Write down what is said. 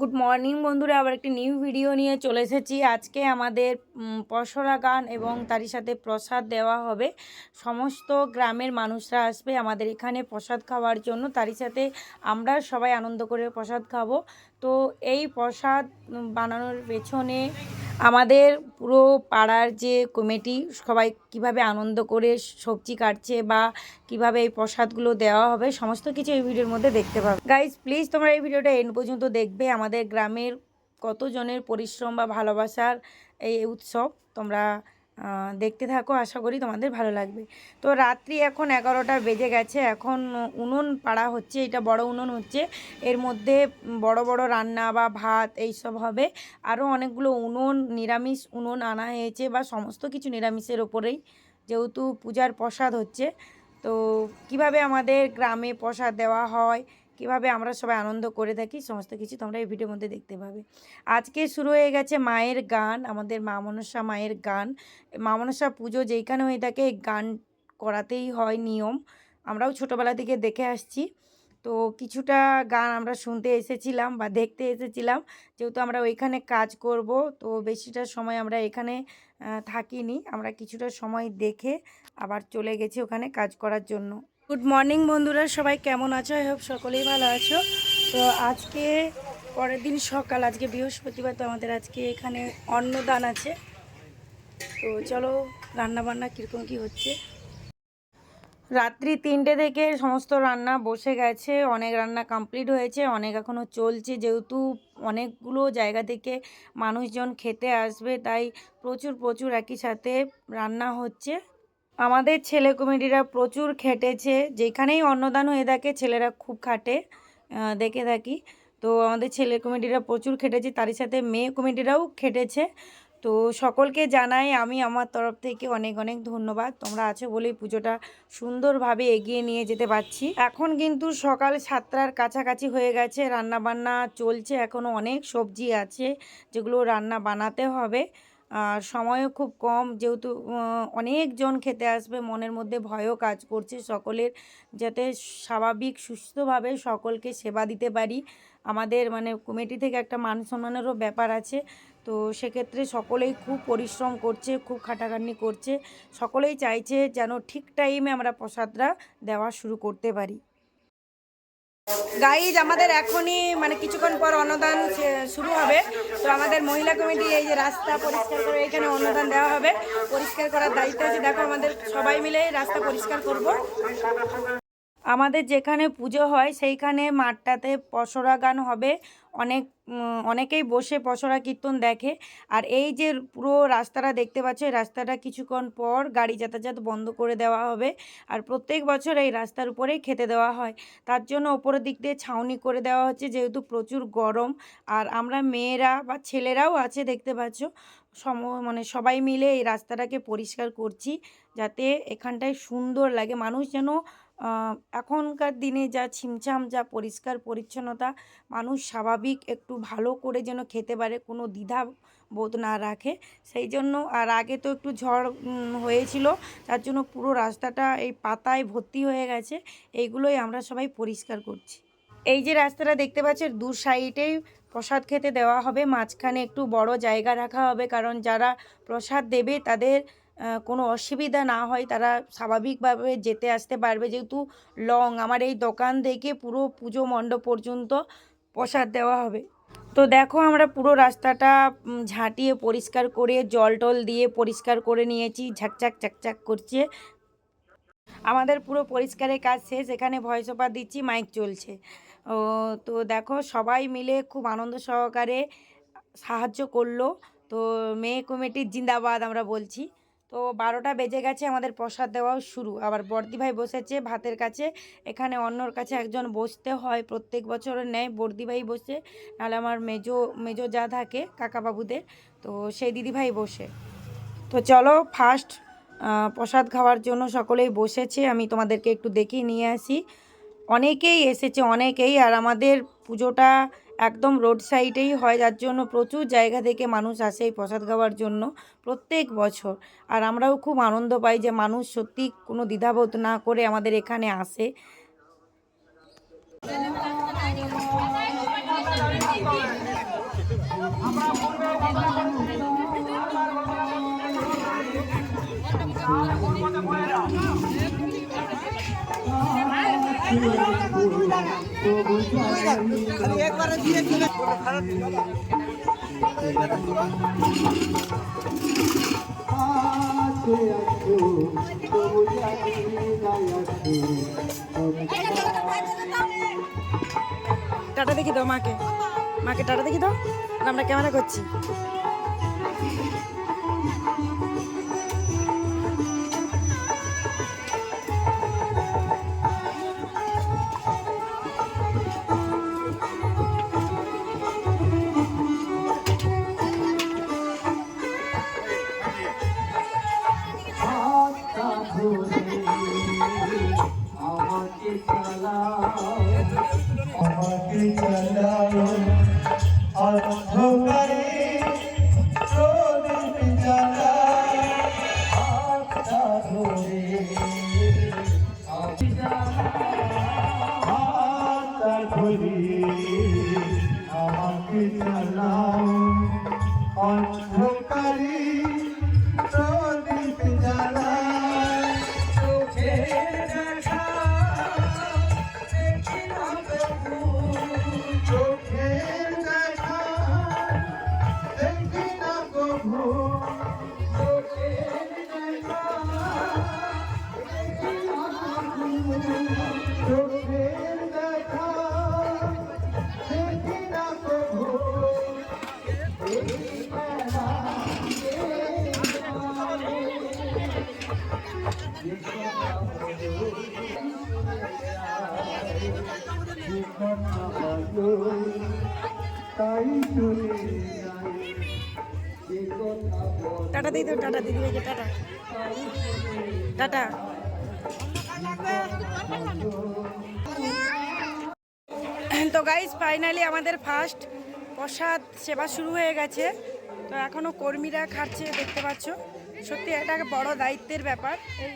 Good morning বন্ধুরা। আবার একটি নিউ ভিডিও নিয়ে চলে এসেছি। আজকে আমাদের পশরা গান এবং তারই সাথে প্রসাদ দেওয়া হবে। সমস্ত গ্রামের মানুষরা আসবে আমাদের এখানে প্রসাদ খাওয়ার জন্য। তারই সাথে আমরা সবাই আনন্দ করে প্রসাদ খাব। তো এই প্রসাদ বানানোর পেছনে আমাদের পুরো পাড়ার যে কমিটি, সবাই কীভাবে আনন্দ করে সবজি কাটছে বা কীভাবে এই প্রসাদগুলো দেওয়া হবে, সমস্ত কিছু এই ভিডিওর মধ্যে দেখতে পাবে। গাইজ প্লিজ তোমরা এই ভিডিওটা এন্ড পর্যন্ত দেখবে। আমাদের গ্রামের কতজনের পরিশ্রম বা ভালোবাসার এই উৎসব তোমরা দেখতে থাকো, আশা করি তোমাদের ভালো লাগবে। তো রাত্রি এখন এগারোটা বেজে গেছে, এখন উনুন পাড়া হচ্ছে, এটা বড় উনুন হচ্ছে। এর মধ্যে বড় বড় রান্না বা ভাত এইসব হবে। আরও অনেকগুলো উনুন, নিরামিষ উনুন আনা হয়েছে বা সমস্ত কিছু নিরামিষের ওপরেই, যেহেতু পূজার প্রসাদ হচ্ছে। তো কীভাবে আমাদের গ্রামে প্রসাদ দেওয়া হয় কীভাবে আমরা সবাই আনন্দ করে থাকি, সমস্ত কিছু তোমরা এই ভিডিওর মধ্যে দেখতে পাবে। আজকে শুরু হয়ে গেছে মায়ের গান, আমাদের মা মনসা মায়ের গান। মা মনসা পুজো যেইখানে হয়ে থাকে গান করাতেই হয় নিয়ম। আমরাও ছোটোবেলা থেকে দেখে আসছি। তো কিছুটা গান আমরা শুনতে এসেছিলাম বা দেখতে এসেছিলাম। যেহেতু আমরা ওইখানে কাজ করব, তো বেশিটা সময় আমরা এখানে থাকিনি। আমরা কিছুটা সময় দেখে আবার চলে গেছি ওখানে কাজ করার জন্য। গুড মর্নিং বন্ধুরা। সবাই কেমন আছো? আই হোপ সকলেই ভালো আছো। তো আজকে পরের দিন সকাল, আজকে বৃহস্পতিবার, তো আমাদের আজকে এখানে অন্নদান আছে। তো চলো রান্না বান্না কীরকম কী হচ্ছে? রাত্রি তিনটে থেকে সমস্ত রান্না বসে গেছে। অনেক রান্না কমপ্লিট হয়েছে, অনেক এখনও চলছে। যেহেতু অনেকগুলো জায়গা থেকে মানুষজন খেতে আসবে, তাই প্রচুর প্রচুর একই সাথে রান্না হচ্ছে। আমাদের ছেলে কমিটিরা প্রচুর খেটেছে। যেখানেই অন্নদান হয়ে থাকে, ছেলেরা খুব খাটে। দেখে থাকি। তো আমাদের ছেলে কমিটিরা প্রচুর খেটেছে। তারই সাথে মেয়ে কমিটিরাও খেটেছে। তো সকলকে জানাই আমি আমার তরফ থেকে অনেক অনেক ধন্যবাদ। তোমরা আছো বলেই পুজোটা সুন্দরভাবে এগিয়ে নিয়ে যেতে পারছি। এখন কিন্তু সকাল সাতটার কাছাকাছি হয়ে গেছে। রান্না বান্না চলছে। এখনও অনেক সবজি আছে যেগুলো রান্না বানাতে হবে। আর সময়ও খুব কম। যেহেতু অনেকজন খেতে আসবে, মনের মধ্যে ভয়ও কাজ করছে। সকলের যাতে স্বাভাবিক, সুস্থভাবে সকলকে সেবা দিতে পারি। আমাদের মানে কমিটি থেকে একটা মান সম্মানেরও ব্যাপার আছে। তো সেক্ষেত্রে সকলেই খুব পরিশ্রম করছে, খুব খাটাখাটনি করছে। সকলেই চাইছে যেন ঠিক টাইমে আমরা প্রসাদটা দেওয়া শুরু করতে পারি। গাইজ আমাদের এখনই মানে কিছুক্ষণ পর অনুদান শুরু হবে। তো আমাদের মহিলা কমিটি এই যে রাস্তা পরিষ্কার করে এখানে অনুদান দেওয়া হবে। পরিষ্কার করার দায়িত্ব আছে। দেখো আমাদের সবাই মিলে রাস্তা পরিষ্কার করব। আমাদের যেখানে পুজো হয়, সেইখানে মাঠটাতে পশরা গান হবে। অনেক অনেকেই বসে পসরা কীর্তন দেখে। আর এই যে পুরো রাস্তাটা দেখতে পাচ্ছ, এই রাস্তাটা কিছুক্ষণ পর গাড়ি যাতায়াত বন্ধ করে দেওয়া হবে। আর প্রত্যেক বছর এই রাস্তার উপরেই খেতে দেওয়া হয়। তার জন্য ওপরের দিক দিয়ে ছাউনি করে দেওয়া হচ্ছে, যেহেতু প্রচুর গরম। আর আমরা মেয়েরা বা ছেলেরাও আছে দেখতে পাচ্ছ। সম মানে সবাই মিলে এই রাস্তাটাকে পরিষ্কার করছি, যাতে এখানটায় সুন্দর লাগে। মানুষ যেন এখনকার দিনে যা ছিমছাম, যা পরিষ্কার পরিচ্ছন্নতা, মানুষ স্বাভাবিক একটু ভালো করে যেন খেতে পারে, কোনো দ্বিধা বোধ না রাখে। সেই জন্য আর আগে তো একটু ঝড় হয়েছিল, তার জন্য পুরো রাস্তাটা এই পাতায় ভর্তি হয়ে গেছে, এইগুলোই আমরা সবাই পরিষ্কার করছি। এই যে রাস্তাটা দেখতে পাচ্ছেন, দু সাইডেই প্রসাদ খেতে দেওয়া হবে, মাঝখানে একটু বড় জায়গা রাখা হবে, কারণ যারা প্রসাদ দেবে তাদের কোনো অসুবিধা না হয়, তারা স্বাভাবিকভাবে যেতে আসতে পারবে। যেহেতু লং, আমার এই দোকান থেকে পুরো পুজো মণ্ডপ পর্যন্ত প্রসাদ দেওয়া হবে। তো দেখো, আমরা পুরো রাস্তাটা ঝাঁটিয়ে পরিষ্কার করে, জল টল দিয়ে পরিষ্কার করে নিয়েছি, ঝাকঝাক চাকচাক করছে। আমাদের পুরো পরিষ্কারের কাজ শেষ, এখানে ভয়েস ওভার দিচ্ছি, মাইক চলছে। ও, তো দেখো, সবাই মিলে খুব আনন্দ সহকারে সাহায্য করল। তো মেয়ে কমিটির জিন্দাবাদ আমরা বলছি। তো বারোটা বেজে গেছে, আমাদের প্রসাদ দেওয়াও শুরু। আবার বর্দি ভাই বসেছে ভাতের কাছে। এখানে অন্যর কাছে একজন বসতে হয়, প্রত্যেক বছরের ন্যায় বর্দি ভাই বসে, নাহলে আমার মেজো মেজো যা থাকে, কাকাবাবুদের, তো সেই দিদিভাই বসে। তো চলো ফার্স্ট প্রসাদ খাওয়ার জন্য সকলেই বসেছে। আমি তোমাদেরকে একটু দেখিয়ে নিয়ে আসি। অনেকেই এসেছে, অনেকেই, আর আমাদের পুজোটা একদম রোড সাইডেই হয়, যার জন্য প্রচুর জায়গা থেকে মানুষ আসে এই প্রসাদ খাওয়ার জন্য প্রত্যেক বছর। আর আমরাও খুব আনন্দ পাই যে মানুষ সত্যি কোনো দ্বিধাবোধ না করে আমাদের এখানে আসে। টাটা দেখি দাও মাকে। মাকে টাটা দেখি দাও। আমরা ক্যামেরা করছি। টাটা দিদি টাটা দিদি টাটা। টাটা। তো গাইজ ফাইনালি আমাদের ফার্স্ট প্রসাদ সেবা শুরু হয়ে গেছে। তো এখনও কর্মীরা খাচ্ছে, দেখতে পাচ্ছ। সত্যি এটা বড় দায়িত্বের ব্যাপার। এই